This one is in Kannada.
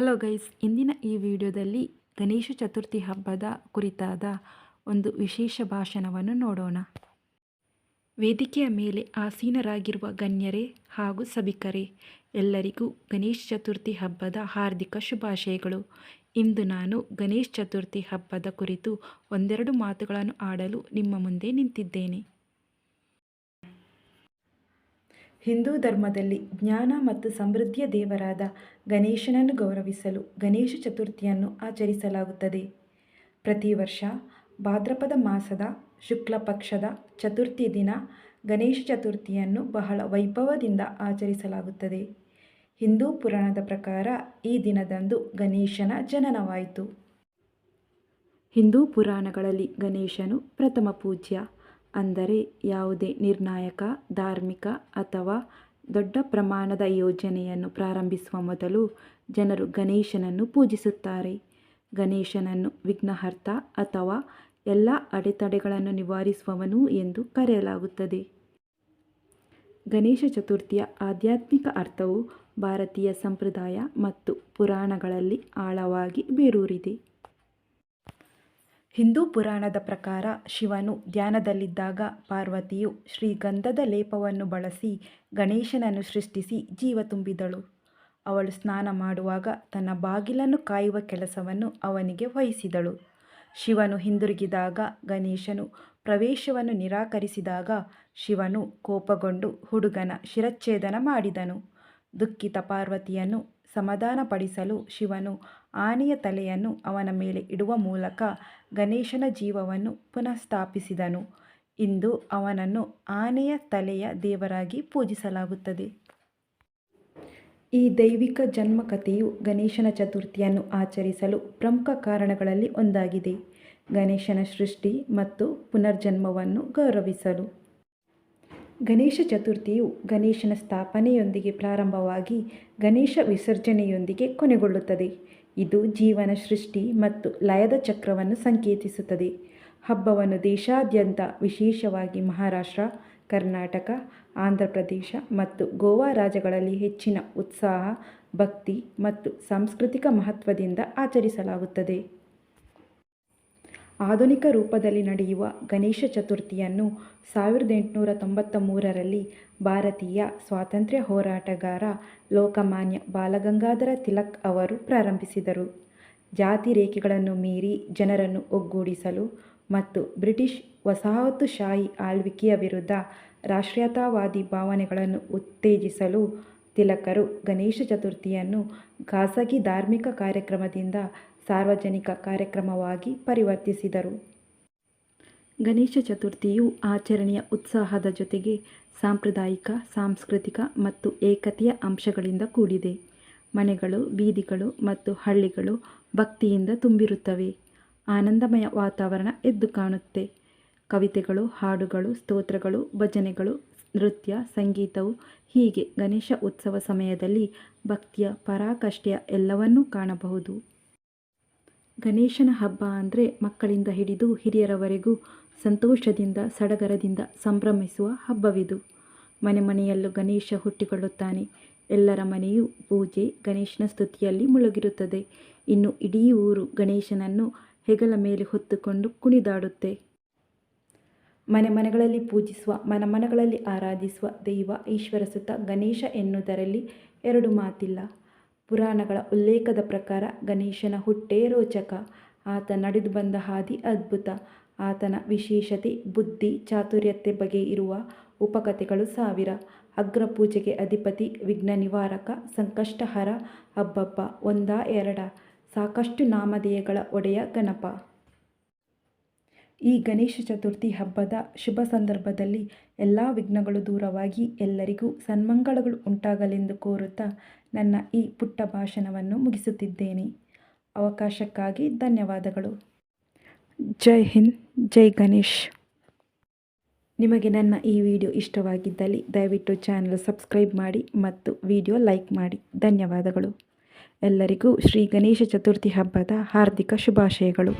ಹಲೋ ಗೈಸ್ ಇಂದಿನ ಈ ವಿಡಿಯೋದಲ್ಲಿ ಗಣೇಶ ಚತುರ್ಥಿ ಹಬ್ಬದ ಕುರಿತಾದ ಒಂದು ವಿಶೇಷ ಭಾಷಣವನ್ನು ನೋಡೋಣ. ವೇದಿಕೆಯ ಮೇಲೆ ಆಸೀನರಾಗಿರುವ ಗಣ್ಯರೇ ಹಾಗೂ ಸಭಿಕರೇ, ಎಲ್ಲರಿಗೂ ಗಣೇಶ ಚತುರ್ಥಿ ಹಬ್ಬದ ಹಾರ್ದಿಕ ಶುಭಾಶಯಗಳು. ಇಂದು ನಾನು ಗಣೇಶ ಚತುರ್ಥಿ ಹಬ್ಬದ ಕುರಿತು ಒಂದೆರಡು ಮಾತುಗಳನ್ನು ಆಡಲು ನಿಮ್ಮ ಮುಂದೆ ನಿಂತಿದ್ದೇನೆ. ಹಿಂದೂ ಧರ್ಮದಲ್ಲಿ ಜ್ಞಾನ ಮತ್ತು ಸಮೃದ್ಧಿಯ ದೇವರಾದ ಗಣೇಶನನ್ನು ಗೌರವಿಸಲು ಗಣೇಶ ಚತುರ್ಥಿಯನ್ನು ಆಚರಿಸಲಾಗುತ್ತದೆ. ಪ್ರತಿ ವರ್ಷ ಭಾದ್ರಪದ ಮಾಸದ ಶುಕ್ಲ ಪಕ್ಷದ ಚತುರ್ಥಿ ದಿನ ಗಣೇಶ ಚತುರ್ಥಿಯನ್ನು ಬಹಳ ವೈಭವದಿಂದ ಆಚರಿಸಲಾಗುತ್ತದೆ. ಹಿಂದೂ ಪುರಾಣದ ಪ್ರಕಾರ ಈ ದಿನದಂದು ಗಣೇಶನ ಜನನವಾಯಿತು. ಹಿಂದೂ ಪುರಾಣಗಳಲ್ಲಿ ಗಣೇಶನು ಪ್ರಥಮ ಪೂಜ್ಯ. ಅಂದರೆ ಯಾವುದೇ ನಿರ್ಣಾಯಕ, ಧಾರ್ಮಿಕ ಅಥವಾ ದೊಡ್ಡ ಪ್ರಮಾಣದ ಯೋಜನೆಯನ್ನು ಪ್ರಾರಂಭಿಸುವ ಮೊದಲು ಜನರು ಗಣೇಶನನ್ನು ಪೂಜಿಸುತ್ತಾರೆ. ಗಣೇಶನನ್ನು ವಿಘ್ನಹರ್ತ ಅಥವಾ ಎಲ್ಲ ಅಡೆತಡೆಗಳನ್ನು ನಿವಾರಿಸುವವನು ಎಂದು ಕರೆಯಲಾಗುತ್ತದೆ. ಗಣೇಶ ಚತುರ್ಥಿಯ ಆಧ್ಯಾತ್ಮಿಕ ಅರ್ಥವು ಭಾರತೀಯ ಸಂಪ್ರದಾಯ ಮತ್ತು ಪುರಾಣಗಳಲ್ಲಿ ಆಳವಾಗಿ ಬೇರೂರಿದೆ. ಹಿಂದೂ ಪುರಾಣದ ಪ್ರಕಾರ ಶಿವನು ಧ್ಯಾನದಲ್ಲಿದ್ದಾಗ ಪಾರ್ವತಿಯು ಶ್ರೀಗಂಧದ ಲೇಪವನ್ನು ಬಳಸಿ ಗಣೇಶನನ್ನು ಸೃಷ್ಟಿಸಿ ಜೀವ ತುಂಬಿದಳು. ಅವಳು ಸ್ನಾನ ಮಾಡುವಾಗ ತನ್ನ ಬಾಗಿಲನ್ನು ಕಾಯುವ ಕೆಲಸವನ್ನು ಅವನಿಗೆ ವಹಿಸಿದಳು. ಶಿವನು ಹಿಂದಿರುಗಿದಾಗ ಗಣೇಶನು ಪ್ರವೇಶವನ್ನು ನಿರಾಕರಿಸಿದಾಗ ಶಿವನು ಕೋಪಗೊಂಡು ಹುಡುಗನ ಶಿರಚ್ಛೇದನ ಮಾಡಿದನು. ದುಃಖಿತ ಪಾರ್ವತಿಯನ್ನು ಸಮಾಧಾನಪಡಿಸಲು ಶಿವನು ಆನೆಯ ತಲೆಯನ್ನು ಅವನ ಮೇಲೆ ಇಡುವ ಮೂಲಕ ಗಣೇಶನ ಜೀವವನ್ನು ಪುನಃಸ್ಥಾಪಿಸಿದನು. ಇಂದು ಅವನನ್ನು ಆನೆಯ ತಲೆಯ ದೇವರಾಗಿ ಪೂಜಿಸಲಾಗುತ್ತದೆ. ಈ ದೈವಿಕ ಜನ್ಮಕಥೆಯು ಗಣೇಶನ ಚತುರ್ಥಿಯನ್ನು ಆಚರಿಸಲು ಪ್ರಮುಖ ಕಾರಣಗಳಲ್ಲಿ ಒಂದಾಗಿದೆ. ಗಣೇಶನ ಸೃಷ್ಟಿ ಮತ್ತು ಪುನರ್ಜನ್ಮವನ್ನು ಗೌರವಿಸಲು. ಗಣೇಶ ಚತುರ್ಥಿಯು ಗಣೇಶನ ಸ್ಥಾಪನೆಯೊಂದಿಗೆ ಪ್ರಾರಂಭವಾಗಿ ಗಣೇಶ ವಿಸರ್ಜನೆಯೊಂದಿಗೆ ಕೊನೆಗೊಳ್ಳುತ್ತದೆ. ಇದು ಜೀವನ ಸೃಷ್ಟಿ ಮತ್ತು ಲಯದ ಚಕ್ರವನ್ನು ಸಂಕೇತಿಸುತ್ತದೆ. ಹಬ್ಬವನ್ನು ದೇಶಾದ್ಯಂತ ವಿಶೇಷವಾಗಿ ಮಹಾರಾಷ್ಟ್ರ, ಕರ್ನಾಟಕ ಆಂಧ್ರ ಪ್ರದೇಶ ಮತ್ತು ಗೋವಾ ರಾಜ್ಯಗಳಲ್ಲಿ ಹೆಚ್ಚಿನ ಉತ್ಸಾಹ, ಭಕ್ತಿ ಮತ್ತು ಸಾಂಸ್ಕೃತಿಕ ಮಹತ್ವದಿಂದ ಆಚರಿಸಲಾಗುತ್ತದೆ. ಆಧುನಿಕ ರೂಪದಲ್ಲಿ ನಡೆಯುವ ಗಣೇಶ ಚತುರ್ಥಿಯನ್ನು ಸಾವಿರದ ಎಂಟುನೂರ ತೊಂಬತ್ತ ಮೂರರಲ್ಲಿ ಭಾರತೀಯ ಸ್ವಾತಂತ್ರ್ಯ ಹೋರಾಟಗಾರ ಲೋಕಮಾನ್ಯ ಬಾಲಗಂಗಾಧರ ತಿಲಕ್ ಅವರು ಪ್ರಾರಂಭಿಸಿದರು. ಜಾತಿ ರೇಖೆಗಳನ್ನು ಮೀರಿ ಜನರನ್ನು ಒಗ್ಗೂಡಿಸಲು ಮತ್ತು ಬ್ರಿಟಿಷ್ ವಸಾಹತುಶಾಹಿ ಆಳ್ವಿಕೆಯ ವಿರುದ್ಧ ರಾಷ್ಟ್ರೀಯತಾವಾದಿ ಭಾವನೆಗಳನ್ನು ಉತ್ತೇಜಿಸಲು ತಿಲಕರು ಗಣೇಶ ಚತುರ್ಥಿಯನ್ನು ಖಾಸಗಿ ಧಾರ್ಮಿಕ ಕಾರ್ಯಕ್ರಮದಿಂದ ಸಾರ್ವಜನಿಕ ಕಾರ್ಯಕ್ರಮವಾಗಿ ಪರಿವರ್ತಿಸಿದರು. ಗಣೇಶ ಚತುರ್ಥಿಯು ಆಚರಣೆಯ ಉತ್ಸಾಹದ ಜೊತೆಗೆ ಸಾಂಪ್ರದಾಯಿಕ, ಸಾಂಸ್ಕೃತಿಕ ಮತ್ತು ಏಕತೆಯ ಅಂಶಗಳಿಂದ ಕೂಡಿದೆ. ಮನೆಗಳು, ಬೀದಿಗಳು ಮತ್ತು ಹಳ್ಳಿಗಳು ಭಕ್ತಿಯಿಂದ ತುಂಬಿರುತ್ತವೆ. ಆನಂದಮಯ ವಾತಾವರಣ ಎದ್ದು ಕಾಣುತ್ತೆ. ಕವಿತೆಗಳು, ಹಾಡುಗಳು, ಸ್ತೋತ್ರಗಳು, ಭಜನೆಗಳು, ನೃತ್ಯ, ಸಂಗೀತವು ಹೀಗೆ ಗಣೇಶ ಉತ್ಸವ ಸಮಯದಲ್ಲಿ ಭಕ್ತಿಯ ಪರಾಕಷ್ಟೆಯ ಎಲ್ಲವನ್ನೂ ಕಾಣಬಹುದು. ಗಣೇಶನ ಹಬ್ಬ ಅಂದರೆ ಮಕ್ಕಳಿಂದ ಹಿಡಿದು ಹಿರಿಯರವರೆಗೂ ಸಂತೋಷದಿಂದ, ಸಡಗರದಿಂದ ಸಂಭ್ರಮಿಸುವ ಹಬ್ಬವಿದು. ಮನೆ ಮನೆಯಲ್ಲೂ ಗಣೇಶ ಹುಟ್ಟಿಕೊಳ್ಳುತ್ತಾನೆ. ಎಲ್ಲರ ಮನೆಯೂ ಪೂಜೆ, ಗಣೇಶನ ಸ್ತುತಿಯಲ್ಲಿ ಮುಳುಗಿರುತ್ತದೆ. ಇನ್ನು ಇಡೀ ಊರು ಗಣೇಶನನ್ನು ಹೆಗಲ ಮೇಲೆ ಹೊತ್ತುಕೊಂಡು ಕುಣಿದಾಡುತ್ತೆ. ಮನೆ ಮನೆಗಳಲ್ಲಿ ಪೂಜಿಸುವ, ಮನ ಮನಗಳಲ್ಲಿ ಆರಾಧಿಸುವ ದೈವ, ಈಶ್ವರ ಸುತ್ತ ಗಣೇಶ ಎನ್ನುವುದರಲ್ಲಿ ಎರಡು ಮಾತಿಲ್ಲ. ಪುರಾಣಗಳ ಉಲ್ಲೇಖದ ಪ್ರಕಾರ ಗಣೇಶನ ಹುಟ್ಟೇ ರೋಚಕ. ಆತ ನಡೆದು ಬಂದ ಹಾದಿ ಅದ್ಭುತ. ಆತನ ವಿಶೇಷತೆ, ಬುದ್ಧಿ, ಚಾತುರ್ಯತೆ ಬಗ್ಗೆ ಇರುವ ಉಪಕಥೆಗಳು ಸಾವಿರ. ಅಗ್ರ ಪೂಜೆಗೆ ಅಧಿಪತಿ, ವಿಘ್ನ ನಿವಾರಕ, ಸಂಕಷ್ಟಹರ ಹಬ್ಬಬ್ಬ ಒಂದ ಎರಡ. ಸಾಕಷ್ಟು ನಾಮಧೇಯಗಳ ಒಡೆಯ ಗಣಪ. ಈ ಗಣೇಶ ಚತುರ್ಥಿ ಹಬ್ಬದ ಶುಭ ಸಂದರ್ಭದಲ್ಲಿ ಎಲ್ಲ ವಿಘ್ನಗಳು ದೂರವಾಗಿ ಎಲ್ಲರಿಗೂ ಸನ್ಮಂಗಳಗಳು ಉಂಟಾಗಲೆಂದು ಕೋರುತ್ತಾ ನನ್ನ ಈ ಪುಟ್ಟ ಭಾಷಣವನ್ನು ಮುಗಿಸುತ್ತಿದ್ದೇನೆ. ಅವಕಾಶಕ್ಕಾಗಿ ಧನ್ಯವಾದಗಳು. ಜೈ ಹಿಂದ್, ಜೈ ಗಣೇಶ್. ನಿಮಗೆ ನನ್ನ ಈ ವಿಡಿಯೋ ಇಷ್ಟವಾಗಿದ್ದಲ್ಲಿ ದಯವಿಟ್ಟು ಚಾನಲ್ ಸಬ್ಸ್ಕ್ರೈಬ್ ಮಾಡಿ ಮತ್ತು ವಿಡಿಯೋ ಲೈಕ್ ಮಾಡಿ. ಧನ್ಯವಾದಗಳು. ಎಲ್ಲರಿಗೂ ಶ್ರೀ ಗಣೇಶ ಚತುರ್ಥಿ ಹಬ್ಬದ ಹಾರ್ದಿಕ ಶುಭಾಶಯಗಳು.